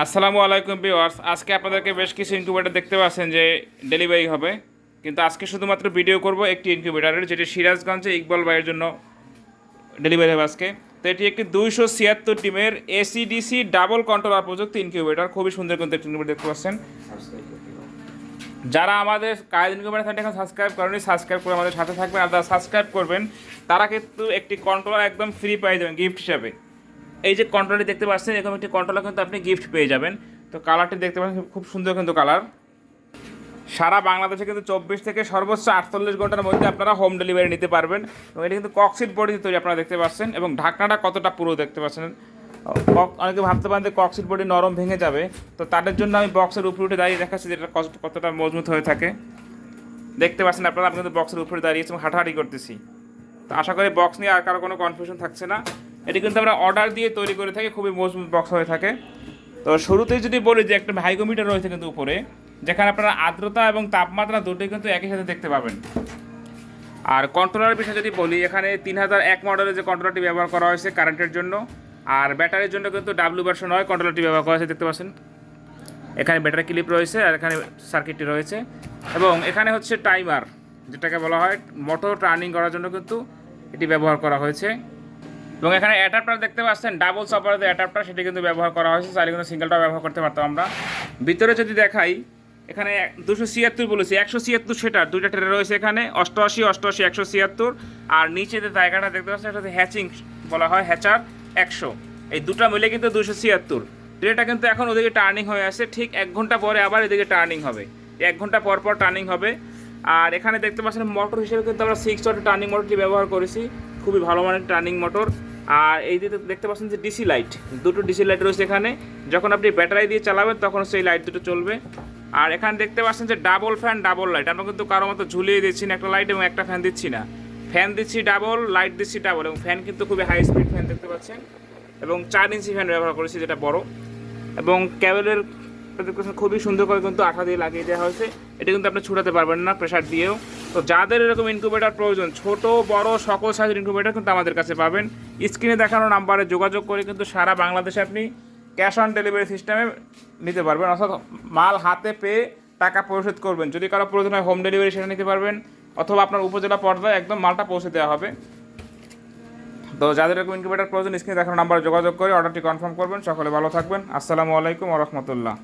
আসসালামু আলাইকুম ভিউয়ার্স। আজকে আপনাদেরকে বেশ কিছু ইনকিউবেটার দেখতে পাচ্ছেন যে ডেলিভারি হবে। কিন্তু আজকে শুধুমাত্র ভিডিও করব একটি ইনকিউবেটারের যেটি সিরাজগঞ্জে ইকবাল ভাইয়ের জন্য ডেলিভারি হবে আজকে। তো এটি একটি দুইশো ছিয়াত্তর টিমের এসিডিসি ডাবল কন্ট্রোলার প্রযুক্তি ইনকিউবেটার খুবই সুন্দর কিন্তু একটি ইনকিউবেটার দেখতে পাচ্ছেন। যারা আমাদের কাজ ইনকিউবেটার চ্যানেলটি এখন সাবস্ক্রাইব করেনি সাবস্ক্রাইব করে আমাদের সাথে থাকবেন। আর যারা সাবস্ক্রাইব করবেন, তারা কিন্তু একটি কন্ট্রোলার একদম ফ্রি পেয়ে যাবেন গিফট হিসাবে। এই যে কন্ট্রোলারটি দেখতে পাচ্ছেন, এরকম একটি কন্ট্রোলার কিন্তু আপনি গিফট পেয়ে যাবেন। তো কালারটি দেখতে পাচ্ছেন, খুব সুন্দর কিন্তু কালার সারা বাংলাদেশে কিন্তু চব্বিশ থেকে সর্বোচ্চ আটচল্লিশ ঘণ্টার মধ্যে আপনারা হোম ডেলিভারি নিতে পারবেন। এবং এটা কিন্তু কক্সিট বডি তৈরি আপনারা দেখতে পাচ্ছেন, এবং ঢাকনাটা কতটা পুরো দেখতে পাচ্ছেন। অনেকে ভাবতে পারেন যে কক্সিট বডি নরম ভেঙে যাবে, তো তাদের জন্য আমি বক্সের উপরে উঠে দাঁড়িয়ে দেখাচ্ছি যেটা কত- কতটা মজবুত হয়ে থাকে। দেখতে পাচ্ছেন আপনারা, আমি কিন্তু বক্সের উপরে দাঁড়িয়েছি এবং হাঁটাহাঁটি করতেছি। তো আশা করি বক্স নিয়ে আর কারও কোনো কনফিউশন থাকছে না। এটি কিন্তু আমরা অর্ডার দিয়ে তৈরি করে থাকি, খুবই মজবুত বক্স হয়ে থাকে। তো শুরুতেই যদি বলি যে একটা হাইগোমিটার রয়েছে কিন্তু উপরে, যেখানে আপনারা আর্দ্রতা এবং তাপমাত্রা দুটোই কিন্তু একই সাথে দেখতে পাবেন। আর কন্ট্রোলার বিষয়ে যদি বলি, এখানে তিন হাজার এক মডেলের যে কন্ট্রোলারটি ব্যবহার করা হয়েছে কারেন্টের জন্য, আর ব্যাটারির জন্য কিন্তু ডাব্লিউ ভার্সন নয় কন্ট্রোলারটি ব্যবহার করা হয়েছে, দেখতে পাচ্ছেন। এখানে ব্যাটারি ক্লিপ রয়েছে আর এখানে সার্কিটটি রয়েছে। এবং এখানে হচ্ছে টাইমার যেটাকে বলা হয় মোটর টার্নিং করার জন্য কিন্তু এটি ব্যবহার করা হয়েছে। এবং এখানে অ্যাডাপ্টার দেখতে পাচ্ছেন ডাবল সপারের অ্যাডাপ্টার সেটি কিন্তু ব্যবহার করা হয়েছে, চাইলে কিন্তু সিঙ্গেলটাও ব্যবহার করতে পারতাম আমরা। ভিতরে যদি দেখাই, এখানে দুশো ছিয়াত্তর বলেছি, একশো ছিয়াত্তর সেটার দুইটা ট্রে রয়েছে এখানে, অষ্টআশি অষ্টআশি, একশো ছিয়াত্তর, আর নিচে যে জায়গাটা দেখতে পাচ্ছেন হচ্ছে হ্যাচিং বলা হয় হ্যাচার একশো। এই দুটো মিলে কিন্তু দুশো ছিয়াত্তর। ট্রেটা কিন্তু এখন ওদিকে টার্নিং হয়ে আছে, ঠিক এক ঘণ্টা পরে আবার এদিকে টার্নিং হবে। এক ঘণ্টা পর পর টার্নিং হবে। আর এখানে দেখতে পাচ্ছেন মোটর হিসেবে কিন্তু আমরা সিক্স ওয়াটের টার্নিং মোটরটি ব্যবহার করেছি। খুবই ভালো মানের টার্নিং মোটর আর এই যে দেখতে পাচ্ছেন যে ডিসি লাইট দুটো ডিসি লাইট রয়েছে এখানে। যখন আপনি ব্যাটারি দিয়ে চালাবেন, তখন সেই লাইট দুটো চলবে। আর এখানে দেখতে পাচ্ছেন যে ডাবল ফ্যান ডাবল লাইট আমরা কিন্তু কারও মতো ঝুলিয়ে দিচ্ছি না একটা লাইট এবং একটা ফ্যান দিচ্ছি না। ফ্যান দিচ্ছি ডাবল লাইট দিচ্ছি ডাবল এবং ফ্যান কিন্তু খুবই হাই স্পিড ফ্যান দেখতে পাচ্ছেন। এবং চার ইঞ্চি ফ্যান ব্যবহার করেছি, যেটা বড়। এবং ক্যাবেলের খুবই সুন্দর করে কিন্তু আঠা দিয়ে লাগিয়ে দেওয়া হয়েছে। এটা কিন্তু আপনি ছুটাতে পারবেন না প্রেশার দিয়েও। তো যাদের এরকম ইনকিউবেটার প্রয়োজন, ছোট, বড়, সকল সাইজের ইনকিউবেটার কিন্তু আমাদের কাছে পাবেন। স্ক্রিনে দেখানো নাম্বারে যোগাযোগ করে কিন্তু সারা বাংলাদেশে আপনি ক্যাশ অন ডেলিভারি সিস্টেমে নিতে পারবেন। অর্থাৎ মাল হাতে পেয়ে টাকা পরিশোধ করবেন। যদি কারও প্রয়োজন হয় হোম ডেলিভারি সেটা নিতে পারবেন, অথবা আপনার উপজেলা পর্যায়ে একদম মালটা পৌঁছে দেওয়া হবে। তো যাদের এরকম ইনকিউবেটার প্রয়োজন স্ক্রিনে দেখানো নাম্বারে যোগাযোগ করে অর্ডারটি কনফার্ম করবেন। সকলে ভালো থাকবেন। আসসালামু আলাইকুম রহমতুল্লাহ।